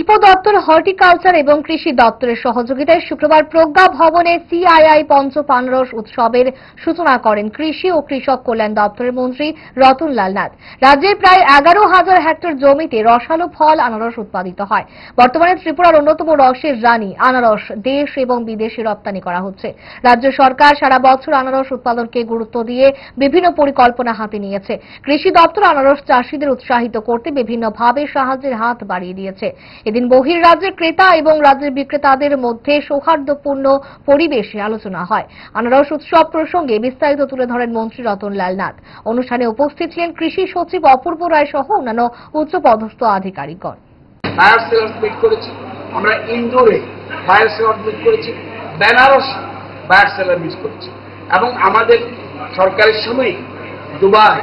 শিল্প দপ্তর হর্টিকালচার এবং কৃষি দপ্তরের সহযোগিতায় শুক্রবার প্রজ্ঞা ভবনে সিআইআই পঞ্চ পানরস উৎসবের সূচনা করেন কৃষি ও কৃষক কল্যাণ দপ্তরের মন্ত্রী রতনলাল নাথ। রাজ্যের প্রায় এগারো হাজার হেক্টর জমিতে রসালো ফল, আনারস উৎপাদিত হয়। বর্তমানে ত্রিপুরার অন্যতম রসের রানী, আনারস দেশ এবং বিদেশে রপ্তানি করা হচ্ছে। রাজ্য সরকার সারা বছর আনারস উৎপাদনকে গুরুত্ব দিয়ে বিভিন্ন পরিকল্পনা হাতে নিয়েছে। কৃষি দপ্তর আনারস চাষিদের উৎসাহিত করতে বিভিন্নভাবে সাহায্যের হাত বাড়িয়ে দিয়েছে। এদিন বহির রাজ্যের ক্রেতা এবং রাজ্যের বিক্রেতাদের মধ্যে সৌহার্দ্যপূর্ণ পরিবেশে আলোচনা হয়। আনারস উৎসব প্রসঙ্গে বিস্তারিত তুলে ধরেন মন্ত্রী রতনলাল নাথ। অনুষ্ঠানে উপস্থিত ছিলেন কৃষি সচিব অপূর্ব রায় সহ অন্যান্য উচ্চপদস্থ আধিকারিকগণ। ফায়ার সেলার মিট করেছি। আমরা ইন্দোরে ফায়ার সেলার মিট করেছি, বেনারস ফায়ার সেলার মিট করেছি। এবং আমাদের সরকারের সময় দুবাই,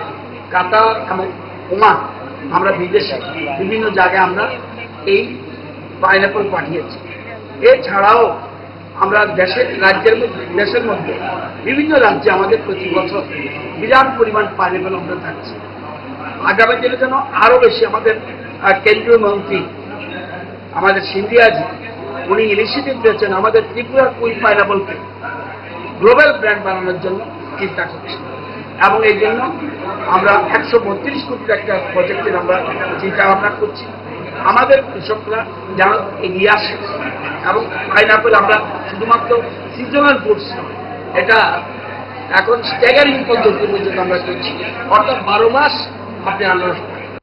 কাতার এবং ওমান, আমরা বিদেশে বিভিন্ন জায়গায় আমরা এই পাইনাপল পাঠিয়েছে। এছাড়াও আমরা দেশের, রাজ্যের মধ্যে, দেশের মধ্যে বিভিন্ন রাজ্যে আমাদের প্রতি বছর বিরাট পরিমাণ পাইনাপল আমরা থাকছে আগামী দিনে যেন আরও বেশি আমাদের কেন্দ্রীয় মন্ত্রী আমাদের সিন্ধিয়াজি, উনি ইনিশিয়েটিভ দিয়েছেন আমাদের ত্রিপুরার কুই পাইনাপলকে গ্লোবাল ব্র্যান্ড বানানোর জন্য চিন্তা করছি। এবং এই জন্য আমরা একশো বত্রিশ কোটি একটা প্রজেক্টের আমরা চিন্তা ভাবনা করছি। আমাদের কৃষকরা যেন এগিয়ে আসে, এবং পাইনাপেল আমরা শুধুমাত্র সিজনাল নয়, এটা এখন স্ট্যাগারিং পদ্ধতির মধ্যে আমরা করছি। অর্থাৎ বারো মাস আপনি আনারস